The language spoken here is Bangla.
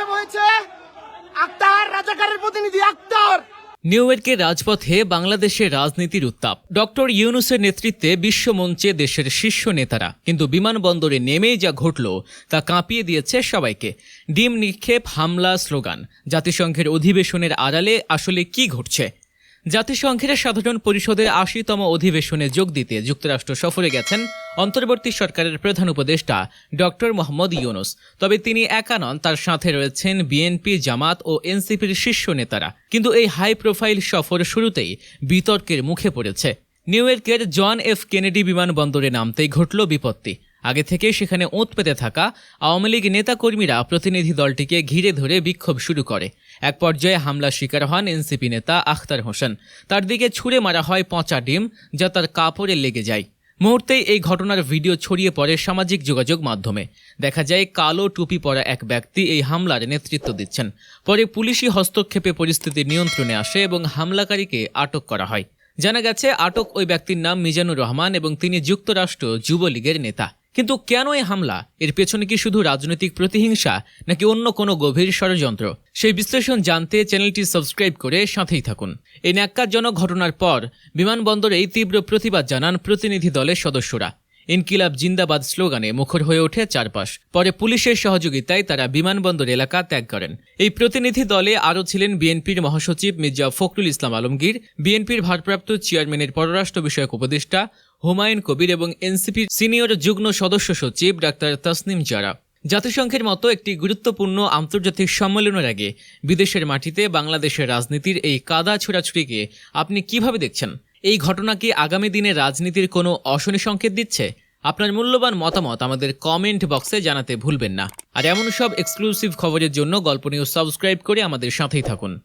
হয়েছে। আক্তার, রাজাকারের প্রতিনিধি, আক্তার! নিউ রাজপথে বাংলাদেশের রাজনীতির উত্তাপ। ডক্টর ইউনুসের নেতৃত্বে বিশ্বমঞ্চে দেশের শীর্ষ নেতারা। কিন্তু বিমানবন্দরে নেমেই যা ঘটল, তা কাঁপিয়ে দিয়েছে সবাইকে। ডিম নিক্ষেপ হামলা স্লোগান। জাতিসংঘের অধিবেশনের আড়ালে আসলে কি ঘটছে? জাতিসংঘের সাধারণ পরিষদের আশিতম অধিবেশনে যোগ দিতে যুক্তরাষ্ট্র সফরে গেছেন অন্তর্বর্তী সরকারের প্রধান উপদেষ্টা ডক্টর মোহাম্মদ ইউনুস। তবে তিনি একা নন, তার সাথে রয়েছেন বিএনপি, জামাত ও এনসিপির শীর্ষ নেতারা। কিন্তু এই হাই প্রোফাইল সফর শুরুতেই বিতর্কের মুখে পড়েছে। নিউ ইয়র্কের জন এফ কেনেডি বিমানবন্দরে নামতেই ঘটল বিপত্তি। আগে থেকে সেখানে ওঁত পেতে থাকা আওয়ামী লীগ নেতাকর্মীরা প্রতিনিধি দলটিকে ঘিরে ধরে বিক্ষোভ শুরু করে। এক পর্যায়ে হামলার শিকার হন এনসিপি নেতা আখতার হোসেন। তার দিকে ছুড়ে মারা হয় পচা ডিম যা তার কাপড়ে লেগে যায়। মুহূর্তেই এই ঘটনার ভিডিও ছড়িয়ে পড়ে সামাজিক যোগাযোগ মাধ্যমে। দেখা যায়, কালো টুপি পরা এক ব্যক্তি এই হামলার নেতৃত্ব দিচ্ছেন। পরে পুলিশি হস্তক্ষেপে পরিস্থিতি নিয়ন্ত্রণে আসে এবং হামলাকারীকে আটক করা হয়। জানা গেছে, আটক ওই ব্যক্তির নাম মিজানুর রহমান এবং তিনি যুক্তরাষ্ট্র যুবলীগের নেতা। কিন্তু কেন এই হামলা? এর পেছনে কি শুধু রাজনৈতিক প্রতিহিংসা, নাকি অন্য কোনো গভীর ষড়যন্ত্র? সেই বিশ্লেষণ জানতে চ্যানেলটি সাবস্ক্রাইব করে সাথেই থাকুন। এই ন্যাক্কারজনক ঘটনার পর বিমানবন্দরেই তীব্র প্রতিবাদ জানান প্রতিনিধি দলের সদস্যরা। ইনকিলাব জিন্দাবাদ স্লোগানে মুখর হয়ে ওঠে চারপাশ। পরে পুলিশের সহযোগিতায় তারা বিমানবন্দর এলাকা ত্যাগ করেন। এই প্রতিনিধি দলে আরও ছিলেন বিএনপির মহাসচিব মির্জা ফখরুল ইসলাম আলমগীর, বিএনপির ভারপ্রাপ্ত চেয়ারম্যানের পররাষ্ট্র বিষয়ক উপদেষ্টা হুমায়ুন কবির এবং এনসিপির সিনিয়র যুগ্ম সদস্য সচিব ডাক্তার তসনিম জারা। জাতিসংঘের মতো একটি গুরুত্বপূর্ণ আন্তর্জাতিক সম্মেলনের আগে বিদেশের মাটিতে বাংলাদেশের রাজনীতির এই কাদা ছোড়াছুড়িকে আপনি কীভাবে দেখছেন? এই ঘটনা কি আগামী দিনে রাজনীতির কোনো অশনি সংকেত দিচ্ছে? আপনার মূল্যবান মতামত আমাদের কমেন্ট বক্সে জানাতে ভুলবেন না। আর এমন সব এক্সক্লুসিভ খবরের জন্য গল্প নিউজ সাবস্ক্রাইব করে আমাদের সাথেই থাকুন।